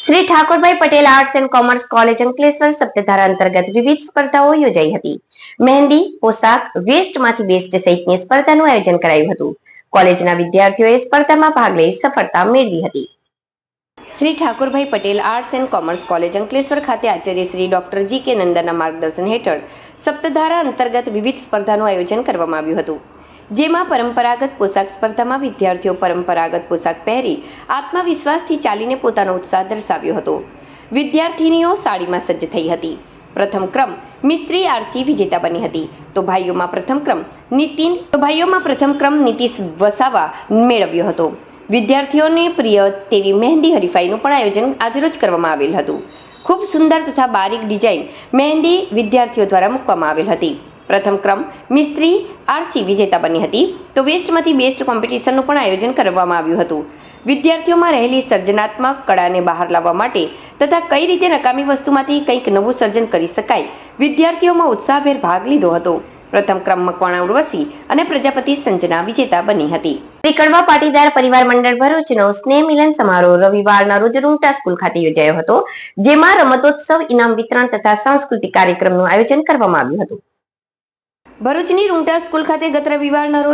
Shri Thakorbhai Patel arts and commerce college Ankleshwar Saptadhara અંતર્ગત વિવિધ સ્પર્ધાઓ યોજાઈ હતી. મહેંદી, પોશાક વેસ્ટમાંથી બેસ્ટ સહિતની સ્પર્ધાનું આયોજન કરાયું હતું. કોલેજના વિદ્યાર્થીઓએ સ્પર્ધામાં ભાગ લઈ સફળતા મેળવી હતી. Shri Thakorbhai Patel arts and commerce college Ankleshwar ખાતે આચાર્ય શ્રી ડોક્ટર જી કે નંદનના માર્ગદર્શન હેઠળ સપ્તધારા અંતર્ગત વિવિધ સ્પર્ધાનું આયોજન કરવામાં આવ્યું હતું. જેમાં પરંપરાગત પોશાક સ્પર્ધામાં વિદ્યાર્થીઓ પરંપરાગત પોશાક પહેરી આત્મવિશ્વાસથી ચાલીને પોતાનો ઉત્સાહ દર્શાવ્યો હતો. વિદ્યાર્થીનીઓ સાડીમાં સજ્જ થઈ હતી. પ્રથમ ક્રમ મિસ્ત્રી આર્ચી વિજેતા બની હતી. તો ભાઈઓમાં પ્રથમ ક્રમ નીતિન, તો ભાઈઓમાં પ્રથમ ક્રમ નીતિશ વસાવા મેળવ્યો હતો. વિદ્યાર્થીઓને પ્રિય તેવી મહેંદી હરીફાઈનું પણ આયોજન આજરોજ કરવામાં આવેલ હતું. ખૂબ સુંદર તથા બારીક ડિઝાઇન મહેંદી વિદ્યાર્થીઓ દ્વારા મૂકવામાં આવેલ હતી. પ્રથમ ક્રમ મિસ્ત્રી આર્ચી વિજેતા બની હતી. તો વેસ્ટમાંથી બેસ્ટ કોમ્પિટિશનનું પણ આયોજન કરવામાં આવ્યું હતું. વિદ્યાર્થીઓમાં રહેલી સર્જનાત્મક કળાને બહાર લાવવા માટે તથા કઈ રીતે નકામી વસ્તુમાંથી કંઈક નવું સર્જન કરી શકાય, વિદ્યાર્થીઓમાં ઉત્સાહભેર ભાગ લીધો હતો. પ્રથમ ક્રમ મકવાણા ઉર્વશી અને પ્રજાપતિ સંજના વિજેતા બની હતી. શ્રી કડવા પાટીદાર પરિવાર મંડળ ભરૂચનો સ્નેહ મિલન સમારોહ રવિવારના રોજ રૂંગટા સ્કૂલ ખાતે યોજાયો હતો, જેમાં રમતોત્સવ, ઇનામ વિતરણ તથા સાંસ્કૃતિક કાર્યક્રમનું આયોજન કરવામાં આવ્યું હતું. ભરૂચની રૂંગટા સ્કૂલ ખાતે ગત રવિવારના રોજ